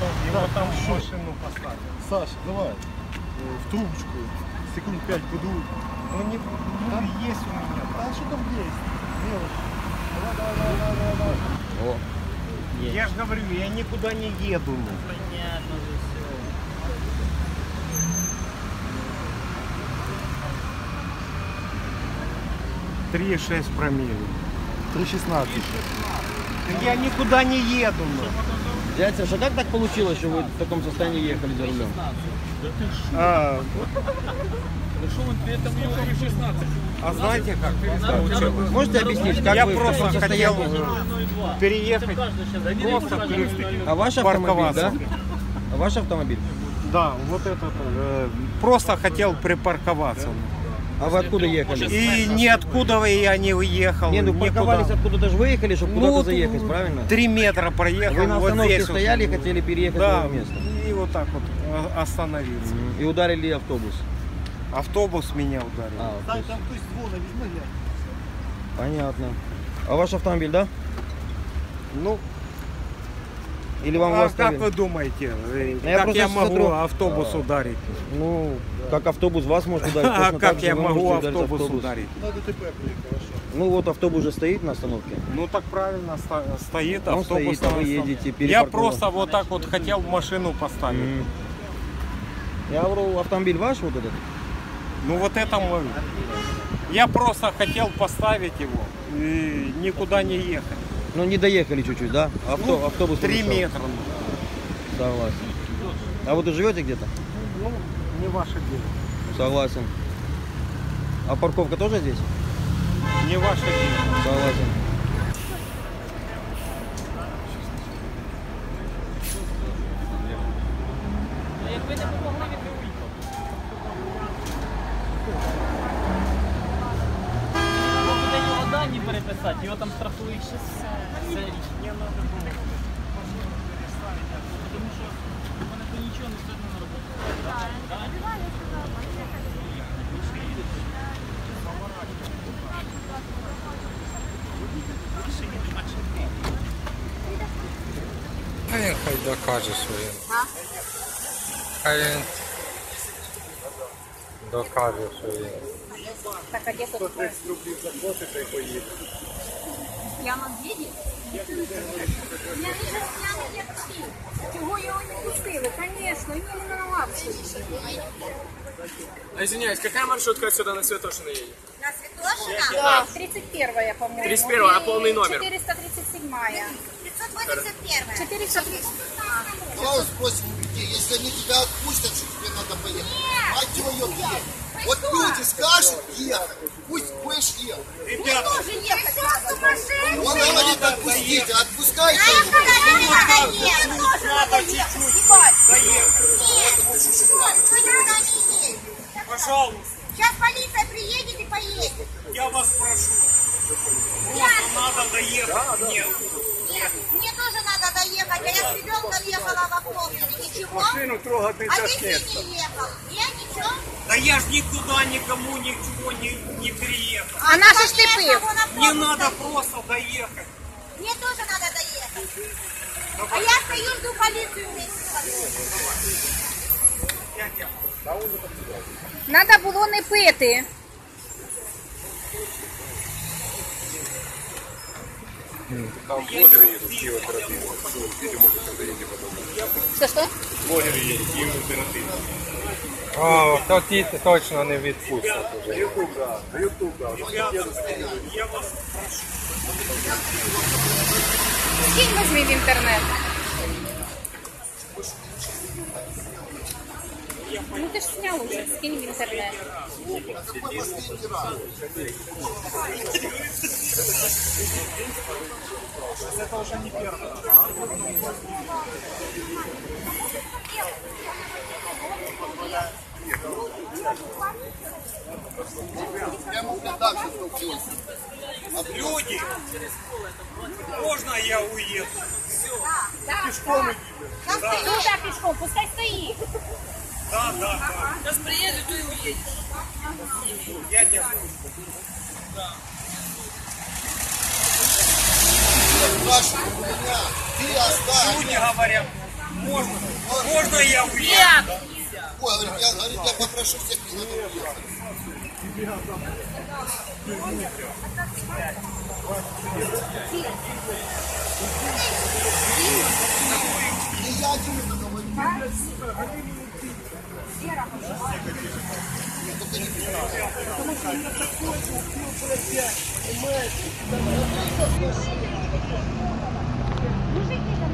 машину поставил. Саша, давай. э, В трубочку. Секунд пять подуй. Ну, не, ну есть у меня. А что там есть? Давай, давай, давай, давай, давай. О, Я же говорю, я никуда не еду. ну. Понятно же все. Три шесть промилле. 3,16. Я никуда не еду. ну. Дядя Саша, как так получилось, что вы в таком состоянии ехали за рулем? А, Ну что он, это мне уже 16. а знаете как получилось? Можете объяснить, как Я вы в просто таком хотел состоянии? переехать, просто А ваш автомобиль, парковаться. да? А ваш автомобиль? Да, вот это э, просто хотел припарковаться. А вы откуда ехали? И ниоткуда я не уехал. Не, ну никуда. парковались откуда-то же выехали, чтобы Ну, куда-то заехать, правильно? Три метра проехал. Вы на вот остановке вот. стояли и хотели переехать в Да, другое место. и вот так вот э, остановиться. И ударили автобус. Автобус меня ударил. А, то есть- Понятно. А ваш автомобиль, да? Ну, Или вам а как вы думаете, Ну, я как просто я могу смотрю- автобус ударить? Ну, как автобус вас может ударить, А как я могу ударить автобус ударить? Надо ТП приехать. Ну вот автобус уже стоит на остановке. Ну так правильно сто- стоит Он автобус. стоит, а на вы едете, Я просто вот так вот хотел машину поставить. М. Я говорю, автомобиль ваш вот этот? Ну вот это мой. Я просто хотел поставить его и никуда не ехать. Ну не доехали чуть-чуть, да? Авто, Ну, автобус Три метра. ну. Согласен. А вы тут живете где-то? Ну, не ваше дело. Согласен. А парковка тоже здесь? Не ваше дело. Согласен. його дані переписати, його там штрафують ще все річ. Тому що в мене то нічого не стоїть на роботу. А він хай докаже своє. Хай він докаже своє. Так, а где тут? Я на двіді? Я не таксі. Чого його не пустили? Конечно, він не виноват. А извиняюсь, какая маршрутка отсюда на Святошина едет? На Святошина? Да, 31 по-моему. 31, а полный номер? 437 581 430. Давай спросим у людей, если они тебя отпустят, что тебе надо поехать. Мать твою, блин. вот люди скажут ехать, пусть будешь ехать. Мне тоже ехать надо. Он говорит, отпустите, отпускайте. Пожалуйста, Сейчас полиция приедет и поедет. я вас прошу. Я- Надо доехать мне. Нет, мне тоже надо доехать, а я с ребенком ехала в автобусе. Ничего? Машину трогать А ты не ехал? Я ничего? Да я ж никуда никому ничего не, не переехал. А наши ж ты пив? Мне надо просто доехать. Мне тоже надо доехать. А я стою, жду полицию вместе с тобой. Надо було не пити. Там блогери їдуть, Київ оперативно. Відео може там доїде потім. Що, що? Блогери їдуть, Київ оперативно. А, то ті точно не відпустять уже. Ютуб, да. Ютуб, да. Скинь возьми в інтернет. Ну ти ж снял уже, скинь в інтернет. Прямо Люди, можно я уеду? Пешком иди. Ну да, пешком, пускай стоит. Да, да, да. Зараз приїдеш, то і уїдеш. Я тебя Спрашивай у меня, ты оставь. Люди говорят, Можно, можно я уеду? Ой, говорит, я, говорит, я попрошу всех не надо уехать. Не я один это говорю. Мужики там,